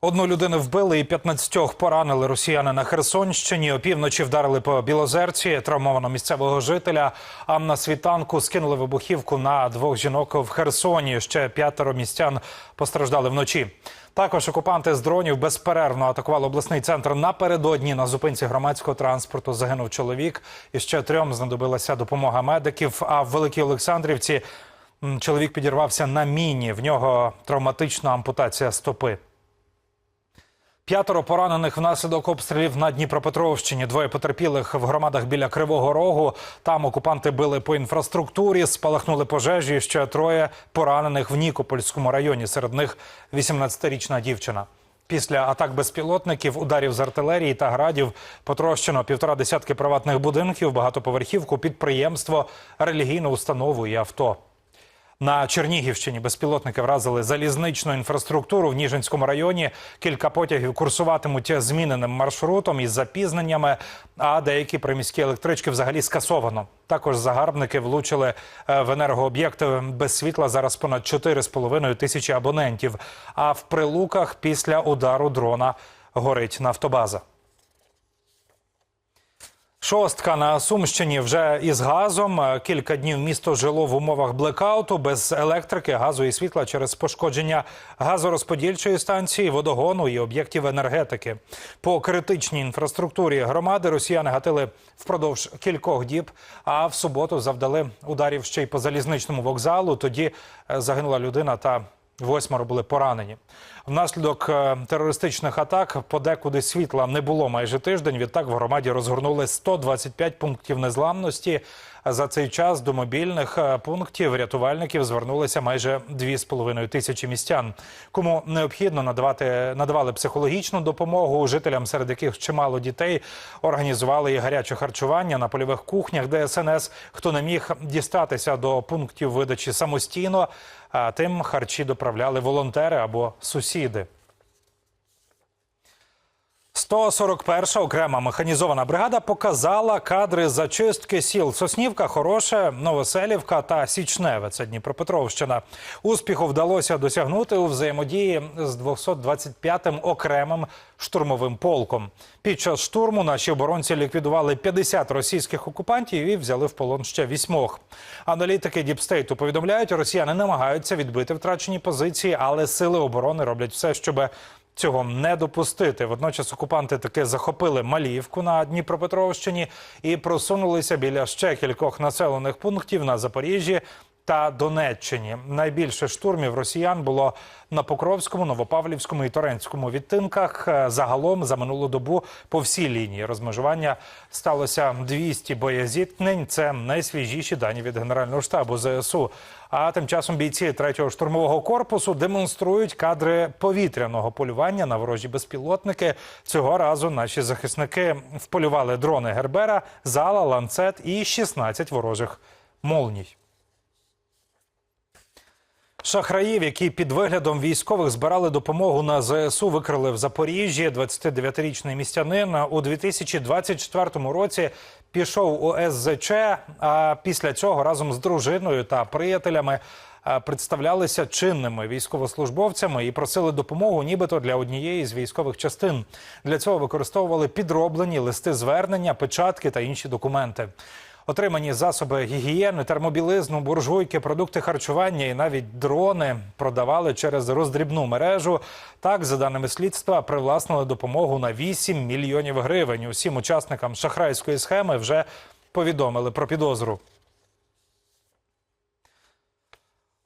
Одну людину вбили і 15 поранили росіяни на Херсонщині. Опівночі вдарили по Білозерці, травмовано місцевого жителя. А на світанку скинули вибухівку на двох жінок в Херсоні. Ще п'ятеро містян постраждали вночі. Також окупанти з дронів безперервно атакували обласний центр напередодні. На зупинці громадського транспорту загинув чоловік. І ще трьом знадобилася допомога медиків. А в Великій Олександрівці чоловік підірвався на міні. В нього травматична ампутація стопи. П'ятеро поранених внаслідок обстрілів на Дніпропетровщині. Двоє потерпілих в громадах біля Кривого Рогу. Там окупанти били по інфраструктурі, спалахнули пожежі. Ще троє поранених в Нікопольському районі. Серед них 18-річна дівчина. Після атак безпілотників, ударів з артилерії та градів потрощено півтора десятки приватних будинків, багатоповерхівку, підприємство, релігійну установу і авто. На Чернігівщині безпілотники вразили залізничну інфраструктуру в Ніжинському районі. Кілька потягів курсуватимуть зміненим маршрутом із запізненнями, а деякі приміські електрички взагалі скасовано. Також загарбники влучили е, в енергооб'єкти без світла зараз понад 4,5 тисячі абонентів. А в прилуках після удару дрона горить нафтобаза. Шостка на Сумщині вже із газом. Е, Кілька днів місто жило в умовах блекауту без електрики, газу і світла через пошкодження газорозподільчої станції, водогону і об'єктів енергетики. По критичній інфраструктурі громади росіяни гатили впродовж кількох діб. А в суботу завдали ударів ще й по залізничному вокзалу. Тоді е, загинула людина та Восьмеро були поранені. Внаслідок е, терористичних атак подекуди світла не було майже тиждень. Відтак в громаді розгорнули 125 пунктів незламності. За цей час до мобільних е, пунктів рятувальників звернулися майже 2,5 тисячі містян. Кому необхідно надавати надавали психологічну допомогу жителям, серед яких чимало дітей організували і гаряче харчування на польових кухнях ДСНС. Хто не міг дістатися до пунктів видачі самостійно, а тим харчі доправляли волонтери або сусіди. 141 окрема механізована бригада показала кадри зачистки сіл Соснівка, Хороше, Новоселівка та Січневе. Це Дніпропетровщина. Успіху вдалося досягнути у взаємодії з 225-м окремим штурмовим полком. Під час штурму наші оборонці ліквідували 50 російських окупантів і взяли в полон ще вісьмох. Аналітики Діпстейту повідомляють, росіяни намагаються відбити втрачені позиції, але сили оборони роблять все, щоб цього не допустити. Водночас окупанти таки захопили Маліївку на Дніпропетровщині і просунулися біля ще кількох населених пунктів на Запоріжжі. Та Донеччині найбільше штурмів росіян було на Покровському, Новопавлівському і Торенському відтинках. Е, Загалом за минулу добу по всій лінії розмежування сталося 200 боєзіткнень. Це найсвіжіші дані від Генерального штабу ЗСУ. А тим часом бійці 3-го штурмового корпусу демонструють кадри повітряного полювання на ворожі безпілотники. Цього разу наші захисники вполювали дрони Гербера, Зала, Ланцет і 16 ворожих молній. Шахраїв, які під виглядом військових збирали допомогу на ЗСУ, викрили в Запоріжжі. 29-річний містянин у 2024 році пішов у СЗЧ. А після цього разом з дружиною та приятелями представлялися чинними військовослужбовцями і просили допомогу, нібито для однієї з військових частин. Для цього використовували підроблені листи звернення, печатки та інші документи. Отримані засоби гігієни, термобілизну, буржуйки, продукти харчування і навіть дрони продавали через роздрібну мережу. Так, за даними слідства, привласнили допомогу на 8 мільйонів гривень. Усім учасникам шахрайської схеми вже повідомили про підозру.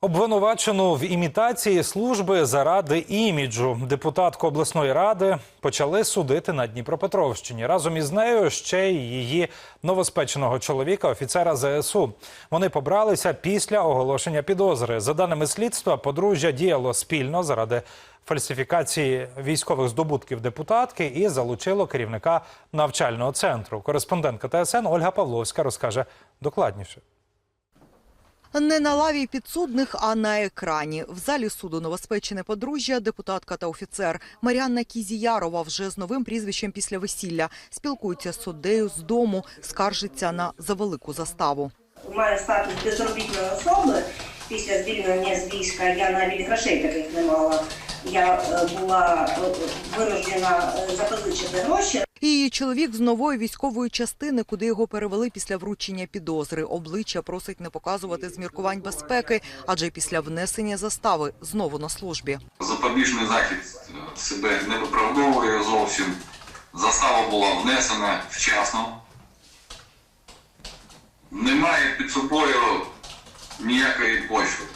Обвинувачену в імітації служби заради іміджу депутатку обласної ради почали судити на Дніпропетровщині. Разом із нею ще й її новоспеченого чоловіка, офіцера ЗСУ. Вони побралися після оголошення підозри. За даними слідства, подружжя діяло спільно заради фальсифікації військових здобутків депутатки і залучило керівника навчального центру. Кореспондентка ТСН Ольга Павловська розкаже докладніше. Не на лаві підсудних, а на екрані. В залі суду новоспечене подружжя, депутатка та офіцер. Маріанна Кізіярова вже з новим прізвищем після весілля. Спілкується з суддею з дому, скаржиться на завелику заставу. Має статус безробітної особи. Після звільнення з війська я навіть грошей таких не мала. Я е, була е, вирождена е, запозичити гроші. Її чоловік з нової військової частини, куди його перевели після вручення підозри. Обличчя просить не показувати з міркувань безпеки, адже після внесення застави знову на службі. Запобіжний захід себе не виправдовує зовсім. Застава була внесена вчасно. Немає під собою ніякої почви.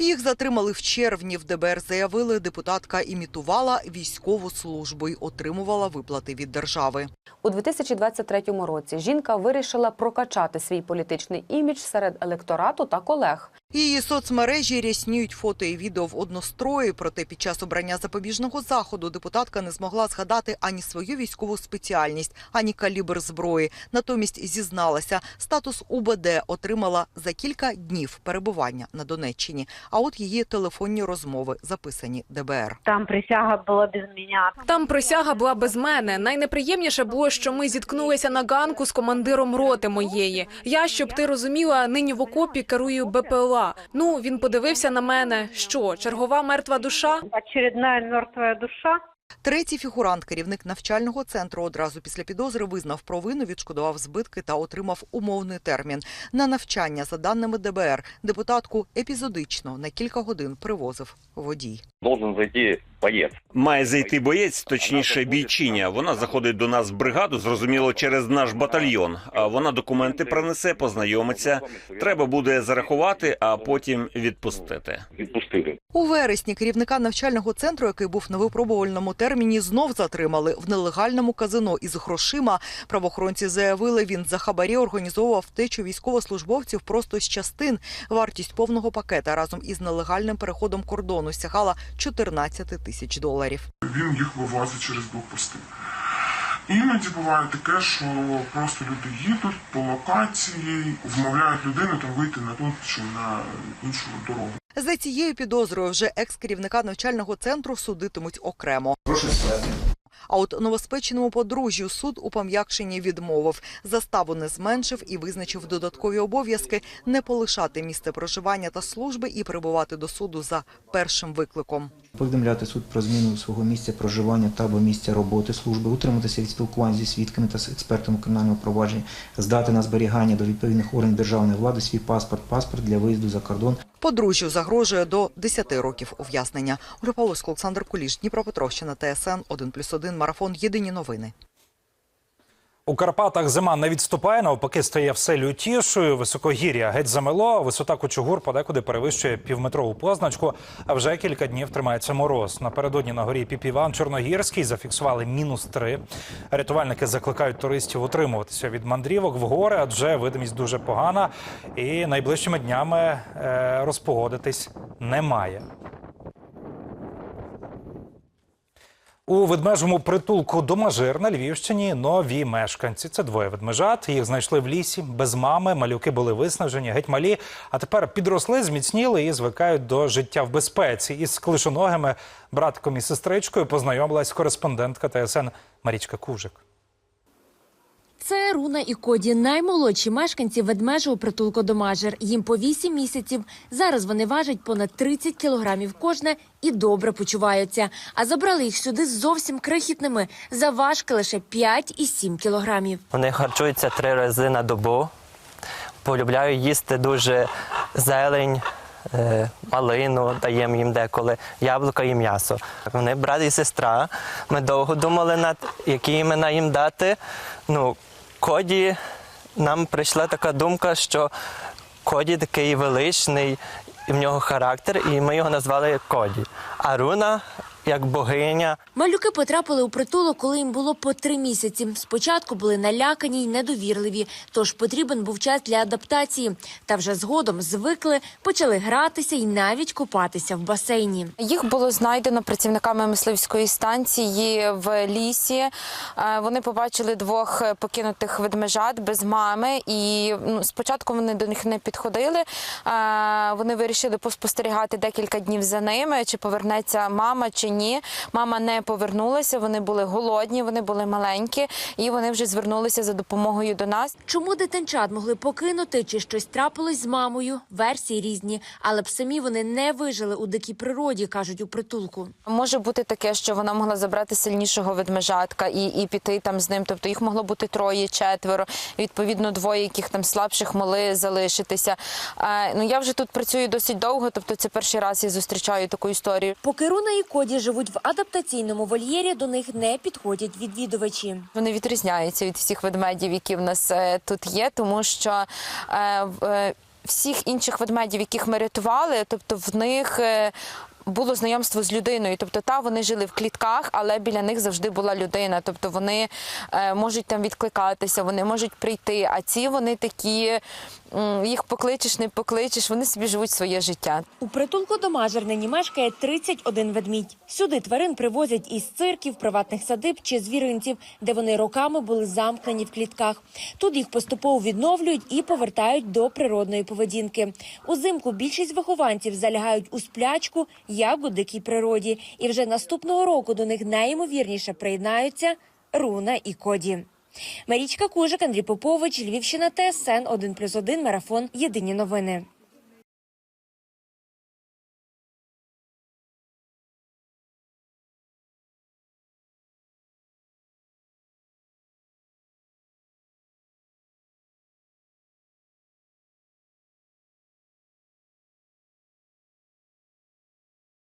Їх затримали в червні. В ДБР заявили, депутатка імітувала військову службу й отримувала виплати від держави. У 2023 році жінка вирішила прокачати свій політичний імідж серед електорату та колег. Її соцмережі ряснюють фото і відео в однострої. Проте під час обрання запобіжного заходу депутатка не змогла згадати ані свою військову спеціальність, ані калібр зброї. Натомість зізналася, статус УБД отримала за кілька днів перебування на Донеччині. А от її телефонні розмови записані ДБР. Там присяга була без мене. Там присяга була без мене. Найнеприємніше було, що ми зіткнулися на ганку з командиром роти моєї. Я, щоб ти розуміла, нині в окопі керую БПЛА. Ну він подивився на мене. Що чергова мертва душа? Очередна мертва душа. Третій фігурант, керівник навчального центру, одразу після підозри визнав провину, відшкодував збитки та отримав умовний термін. На навчання, за даними ДБР, депутатку епізодично на кілька годин привозив водій. должен зайти боец. Має зайти боєць, точніше бійчиня. Вона заходить до нас в бригаду, зрозуміло, через наш батальйон. А вона документи принесе, познайомиться. Треба буде зарахувати, а потім відпустити. Відпустили. У вересні керівника навчального центру, який був на випробувальному терміні, знов затримали в нелегальному казино із грошима. Правоохоронці заявили, він за хабарі організовував втечу військовослужбовців просто з частин. Вартість повного пакета разом із нелегальним переходом кордону сягала 14 тисяч доларів. він їх вивозить через блокпости. Іноді буває таке, що просто люди їдуть по локації, вмовляють людину там вийти на ту чи на іншу дорогу. За цією підозрою вже екс-керівника навчального центру судитимуть окремо. А от новоспеченому подружжю суд у пом'якшенні відмовив. Заставу не зменшив і визначив додаткові обов'язки не полишати місце проживання та служби і прибувати до суду за першим викликом. повідомляти суд про зміну свого місця проживання та або місця роботи служби, утриматися від спілкування зі свідками та з експертами у кримінальному провадженні, здати на зберігання до відповідних органів державної влади свій паспорт, паспорт для виїзду за кордон Подружжю загрожує до 10 років ув'язнення. Олександр Куліш, Дніпропетровщина, ТСН 1+,1, Марафон. Єдині новини. У Карпатах зима не відступає, навпаки, стає все лютішою. Високогір'я геть замело. Висота кучугур подекуди перевищує півметрову позначку. А вже кілька днів тримається мороз. Напередодні на горі Піпіван Чорногірський зафіксували мінус три. Рятувальники закликають туристів утримуватися від мандрівок в гори, адже видимість дуже погана. І найближчими днями е, розпогодитись немає. У ведмежому притулку Домажир на Львівщині нові мешканці. Це двоє ведмежат. Їх знайшли в лісі без мами. Малюки були виснажені, геть малі. А тепер підросли, зміцніли і звикають до життя в безпеці. Із клишоногими братком і сестричкою познайомилась кореспондентка ТСН Марічка Кужик. Це Руна і Коді, наймолодші мешканці ведмежого притулку Домажер. Їм по 8 місяців. Зараз вони важать понад 30 кілограмів кожне і добре почуваються. А забрали їх сюди зовсім крихітними. Заважки лише 5 і 7 кілограмів. Вони харчуються три рази на добу. Полюбляю їсти дуже зелень, е, малину, даємо їм деколи, яблука і м'ясо. Вони брат і сестра. Ми довго думали над які імена їм дати. Ну, Коді нам прийшла така думка, що Коді такий величний, і в нього характер, і ми його назвали Коді. А Руна як богиня. Малюки потрапили у притулок, коли їм було по три місяці. Спочатку були налякані й недовірливі, тож потрібен був час для адаптації. Та вже згодом звикли, почали гратися і навіть купатися в басейні. Їх було знайдено працівниками мисливської станції в лісі. Е, Вони побачили двох покинутих ведмежат без мами, і ну, спочатку вони до них не підходили. Е, Вони вирішили поспостерігати декілька днів за ними, чи повернеться мама, чи ні. Мама не повернулася. Вони були голодні, вони були маленькі, і вони вже звернулися за допомогою до нас. Чому дитинчат могли покинути чи щось трапилось з мамою? Версії різні, але б самі вони не вижили у дикій природі, кажуть у притулку. Може бути таке, що вона могла забрати сильнішого ведмежатка і, і піти там з ним. Тобто їх могло бути троє, четверо. Відповідно, двоє, яких там слабших могли залишитися. Е, ну я вже тут працюю досить довго, тобто це перший раз я зустрічаю таку історію. Поки Руна і Коді живуть в адаптаційному вольєрі, до них не підходять відвідувачі. Вони відрізняються від всіх ведмедів, які в нас е, тут є, тому що е, е, всіх інших ведмедів, яких ми рятували, тобто в них. Було знайомство з людиною, тобто та вони жили в клітках, але біля них завжди була людина. Тобто вони е, можуть там відкликатися, вони можуть прийти. А ці вони такі, їх покличеш, не покличеш, вони собі живуть своє життя. У притулку до Мажер нині мешкає 31 ведмідь. Сюди тварин привозять із цирків, приватних садиб чи звіринців, де вони роками були замкнені в клітках. Тут їх поступово відновлюють і повертають до природної поведінки. Узимку більшість вихованців залягають у сплячку, як у дикій природі. І вже наступного року до них найімовірніше приєднаються Руна і Коді. Марічка Кужик, Андрій Попович, Львівщина, ТСН 1+,1, Марафон. Єдині новини.